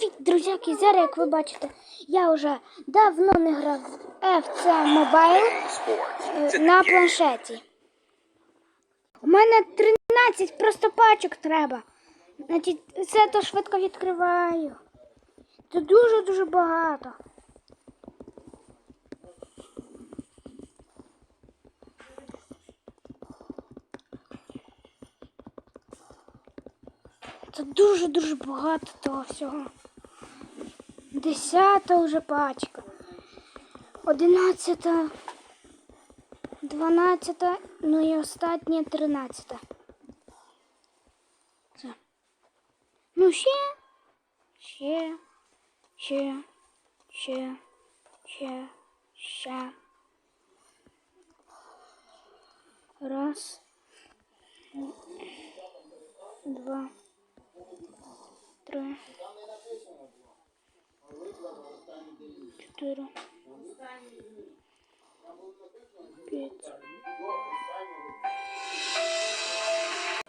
Привіт, друзяки! Зараз, як ви бачите, я вже давно не грав в FC Mobile е, на планшеті. У мене 13 просто пачок треба. Значить, це то швидко відкриваю. Це дуже-дуже багато. Це дуже-дуже багато того всього. Десята вже пачка. Одинадцята. Дванадцята, ну і остання тринадцята. Все. Ну ще. Ще. Ще. Ще. Ще. Ще. Раз. Два. Три. Чотири. П'ять.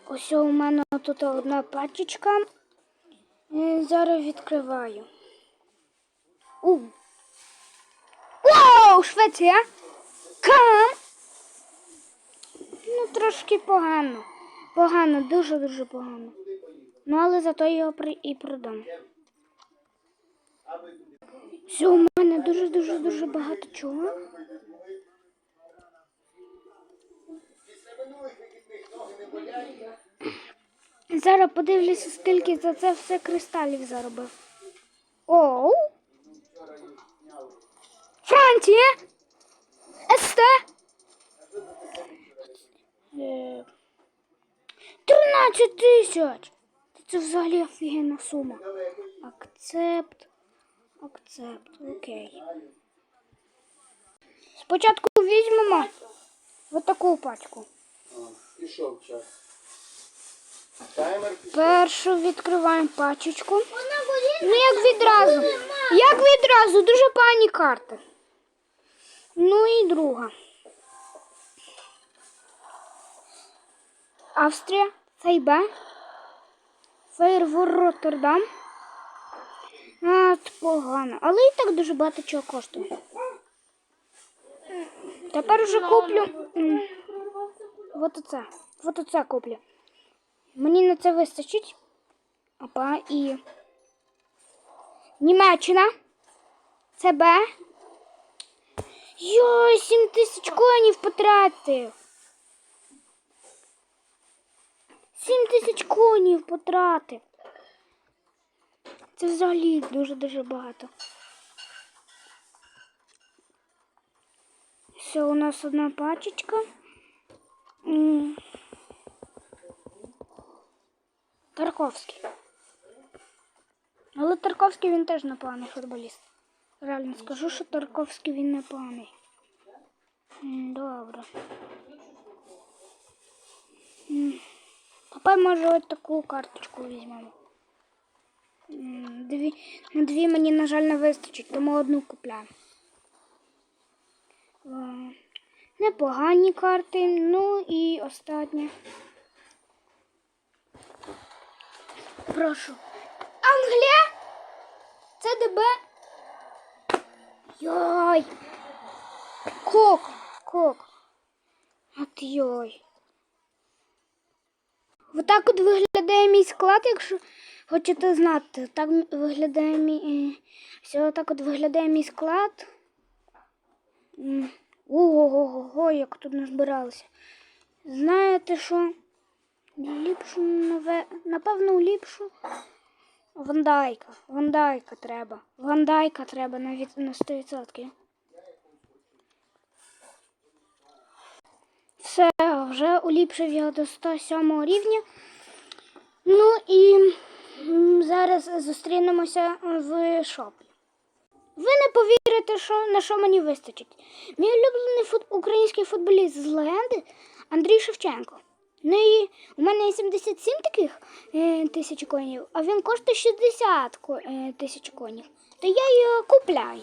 Ось у мене тут одна пачечка. Е, Зараз відкриваю. У. Вау, Швеція! Кам! Ну, трошки погано. Погано, дуже-дуже погано. Ну, але зато я його і продам. Все, у мене дуже-дуже дуже багато чого. Зараз подивлюся, скільки за це все кристалів заробив. Оу! Франція! СТ! Е, 13 тисяч! Це взагалі офігенна сума. Акцепт. Акцепт. Окей. Спочатку візьмемо отаку пачку. Пішов час. Таймер пішов. Першу відкриваємо пачечку. Ну як відразу. Як відразу, дуже пані карти. Ну і друга. Австрія, Фейбе, Фейервур Роттердам. Погано. Але і так дуже багато чого коштує. Тепер вже куплю. м, Вот оце. Вот оце куплю. Мені на це вистачить. Опа, і. Німеччина. ЦБ. Йой, 7 тисяч коїнів потратив. 7 тисяч коїнів потратив. Це взагалі дуже-дуже багато. Все, у нас одна пачечка. Тарковський. Але Тарковський він теж непоганий футболіст. Реально скажу, що Тарковський він непоганий. Добре. Тепер може ось таку карточку візьмемо. Дві, на дві мені, на жаль, не вистачить, тому одну купляємо. Е, Непогані карти. Ну і останнє. Прошу. Англія? Це ДБ? Йой. Кок. Кок. От йой. Отак от виглядає мій склад, якщо хочете знати. Так виглядає мій. е, Все отак от виглядає мій склад. Ого-го-го, як тут назбиралося. Знаєте що? Ліпшу, нове, напевно, ліпшу. Вандайка. Вандайка треба. Вандайка треба на, від, на 100%. Все, вже уліпшив його до 107 рівня. Ну і зараз зустрінемося в шопі. Ви не повірите, що, на що мені вистачить. Мій улюблений фут, український футболіст з легенди Андрій Шевченко. Ну і у мене є 77 таких е, тисяч коїнів, а він коштує 60 е, тисяч коїнів. То я його купляю.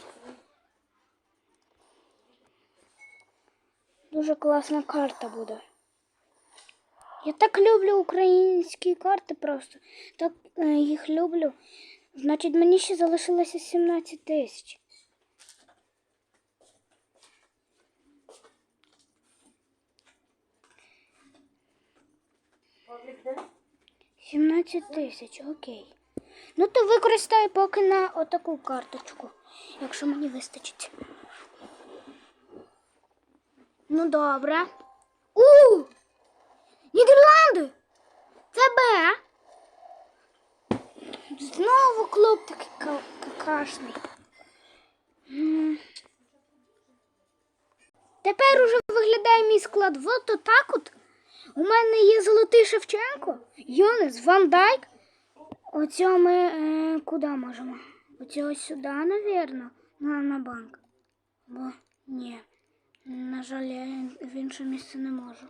Дуже класна карта буде. Я так люблю українські карти просто. Так е, їх люблю. Значить, мені ще залишилося 17 тисяч. 17 тисяч, окей. Ну то використаю поки на отаку карточку, якщо мені вистачить. Ну добре. У! Нідерланди! Це Б. Знову клуб такий ка- какашний. Тепер уже виглядає мій склад от отак от. У мене є золотий Шевченко, Йонес, Ван Дайк. Оцього ми е, куди можемо? Оцього сюди, напевно, на, на банк. Бо ні. На жаль, я в інше місце не можу.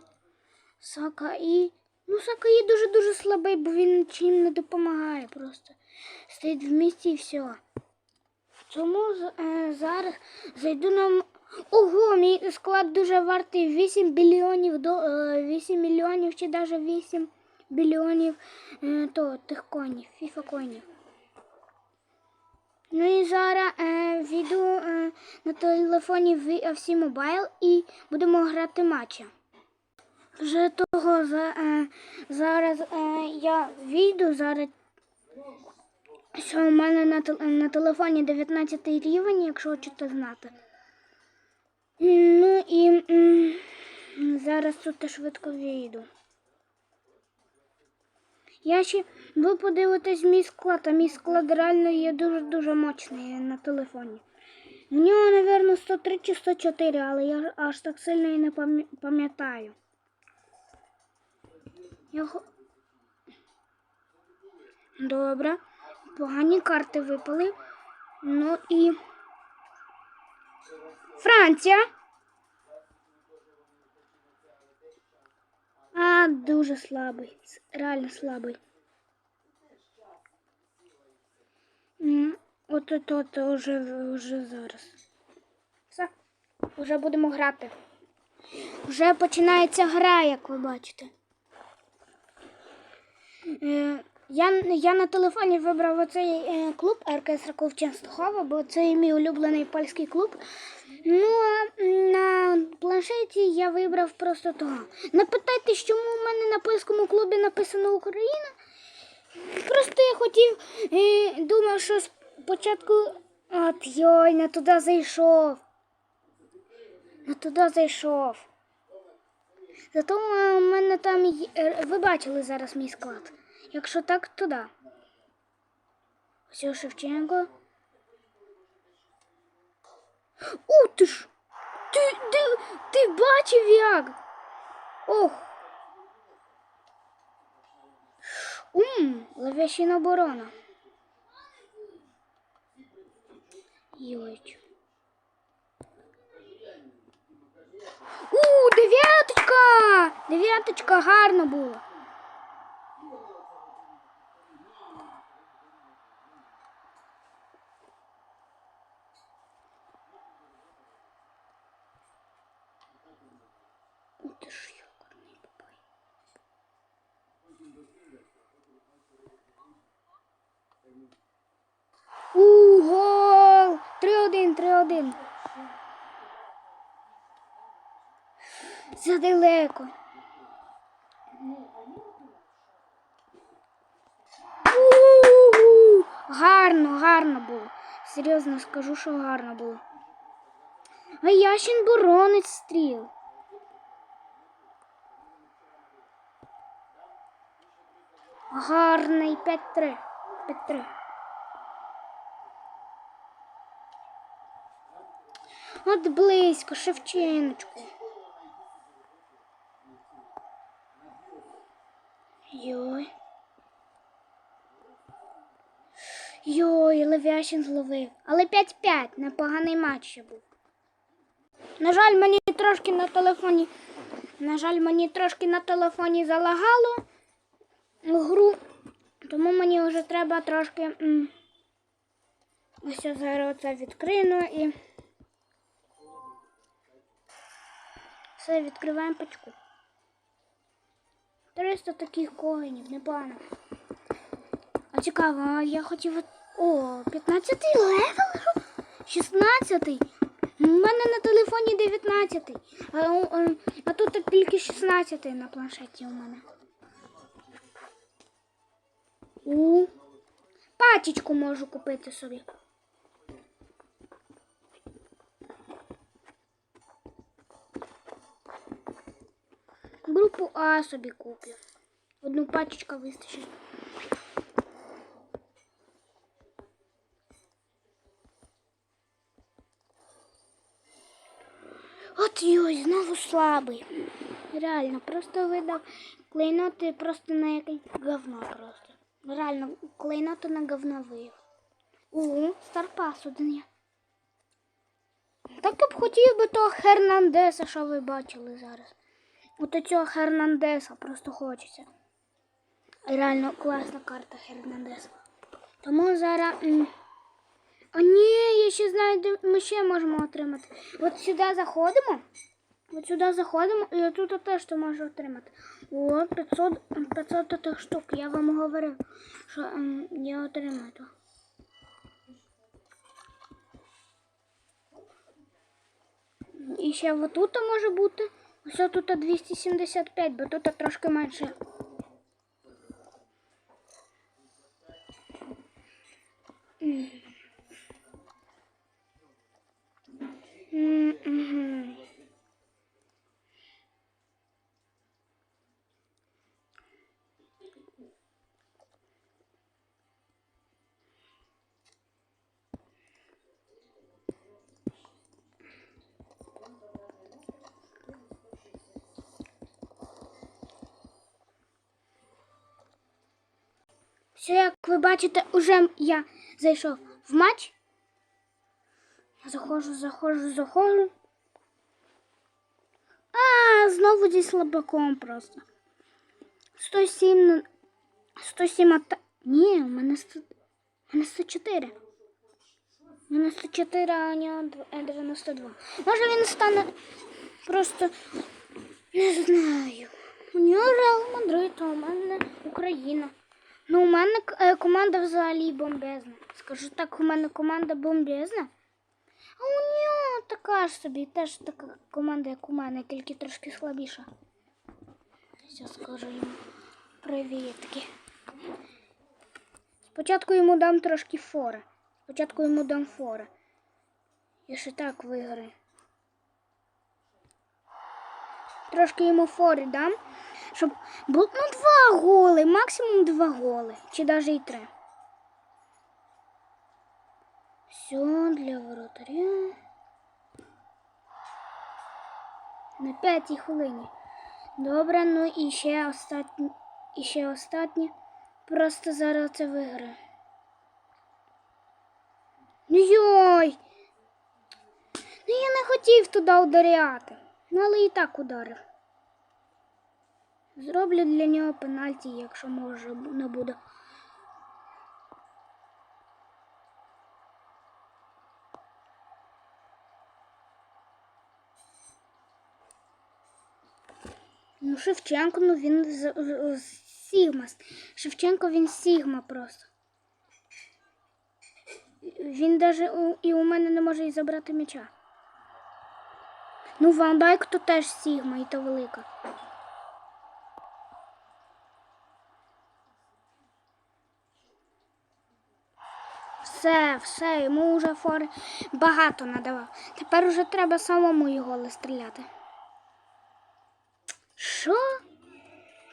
Сака і. Ну, Сака і дуже-дуже слабий, бо він нічим не допомагає просто. Стоїть в місті і все. Тому е, зараз зайду на. Ого, мій склад дуже вартий 8 біліонів до е, 8 мільйонів чи навіть 8 біліонів е, то, тих конів, фіфа конів. Ну і зараз е, війду е, на телефоні в FC Mobile і будемо грати матчі. Вже того е, зараз е, я війду зараз. Що у мене на, на телефоні 19 рівень, якщо хочете знати. Ну і зараз тут швидко вийду. Я ще ви подивитесь мій склад, а мій склад реально є дуже-дуже мощний на телефоні. В нього, напевно, 103 чи 104, але я аж так сильно і не пам'я- пам'ятаю. Хо- Добре. Погані карти випали. Ну і. Франція. А, дуже слабий. Реально слабий. От от от вже зараз. Все. Вже будемо грати. Вже починається гра, як ви бачите. Е, я, я на телефоні вибрав оцей е, клуб Раков Częstochowa, бо це мій улюблений польський клуб. Ну, а на планшеті я вибрав просто того. Не питайте, чому в мене на польському клубі написано Україна. Просто я хотів, е, думав, що спочатку. От йой, не туди зайшов. Не туди зайшов. Зато у мене там ви бачили зараз мій склад. Якщо так, то да. Ось Шевченко. У ти ж! Ти, ти, ти бачив як? Ох. Ум, левящина оборона. Йойч. У, дев'яточка! Дев'яточка гарно було. Ух ти ж, йокарний бабай. У, гол! 3-1, 3-1. Задалеко. У-у-у! Гарно, гарно було. Серйозно скажу, що гарно було. А Ящин боронить стріл. Гарний 5-3. 5-3. От близько, Шевченочку. Йой. Йой, Левяшин зловив. Але 5-5, непоганий матч ще був. На жаль, мені трошки на телефоні. На жаль, мені трошки на телефоні залагало гру. Тому мені вже треба трошки. Ось я зараз це відкрину і. Все, відкриваємо пачку. 300 таких коїнів, непогано. А цікаво, я хотів. от- О, 15 левел? 16. У мене на телефоні 19. А, е, а тут тільки 16 на планшеті у мене. У. Пачечку можу купити собі. Групу А собі куплю. Одну пачечку вистачить. От йой, знову слабий. Реально, просто видав клейноти просто на якесь говно просто. Реально, клейноти на говно виїв. У, старпас один є. Так я б хотів би того Хернандеса, що ви бачили зараз. От цього Хернандеса просто хочеться. Реально класна карта Хернандеса. Тому зараз. А ні, я ще знаю, де ми ще можемо отримати. От сюди заходимо. От сюди заходимо, і тут теж ти можеш отримати. О, 500, 500 тих штук. Я вам говорив, що ем, я отримаю. то. І ще отут може бути. Ось тут 275, бо тут трошки менше. М, мгм. Все, як ви бачите, уже я зайшов в матч. Заходжу, заходжу, заходжу. А, знову зі слабаком просто. 107 на 107 ата... Ні, у мене 100... у мене 104. У мене 104, а у нього дв- е, 92. Може він стане просто не знаю. У нього Реал Мадрид, а у мене Україна. Ну, у мене е, команда взагалі бомбезна. Скажу так, у мене команда бомбезна. А у нього така ж собі, теж така команда, як у мене, тільки трошки слабіша. Зараз скажу йому привітки. Спочатку йому дам трошки фора. Спочатку йому дам фора. Я ще так виграю. Трошки йому фори дам, щоб було ну, два голи, максимум два голи, чи навіть і три. Все для воротаря. На п'ятій хвилині. Добре, ну і ще останнє. І ще останнє. Просто зараз це виграю. Ну йой! Ну я не хотів туди ударяти. Ну, але і так ударив. Зроблю для нього пенальті, якщо може не буде. Ну, Шевченко, ну він з, з, з Сігма. Шевченко він Сігма просто. Він даже у, і у мене не може і забрати м'яча. Ну, Ван Дайк то теж Сігма, і то велика. Все, все, йому вже фори багато надавав. Тепер уже треба самому його стріляти. Що?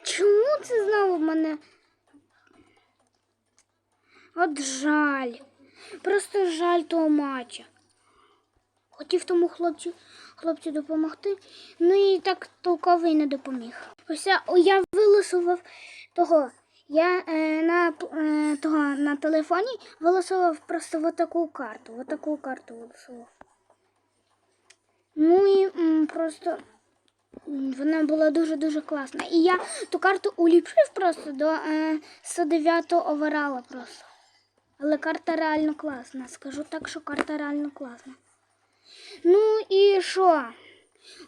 Чому це знову в мене? От жаль. Просто жаль того матча. Хотів тому хлопцю, хлопцю допомогти, ну і так толковий не допоміг. Ось я, вилосував того. Я е, на, е, того, на телефоні вилосував просто в таку карту. В таку карту вилосував. Ну і м, просто вона була дуже-дуже класна. І я ту карту уліпшив просто до е, 109 оверала просто. Але карта реально класна. Скажу так, що карта реально класна. Ну і що?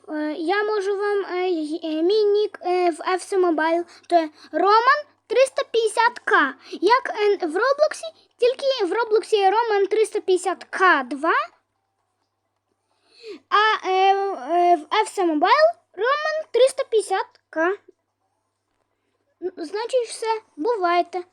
Е, Я можу вам е, е, мій нік в FC Mobile, то є Роман 350к. Як в Роблоксі, тільки в Роблоксі Роман 350к2. А е, е, в FC Mobile Роман 350к. Ну, Значить, все, бувайте.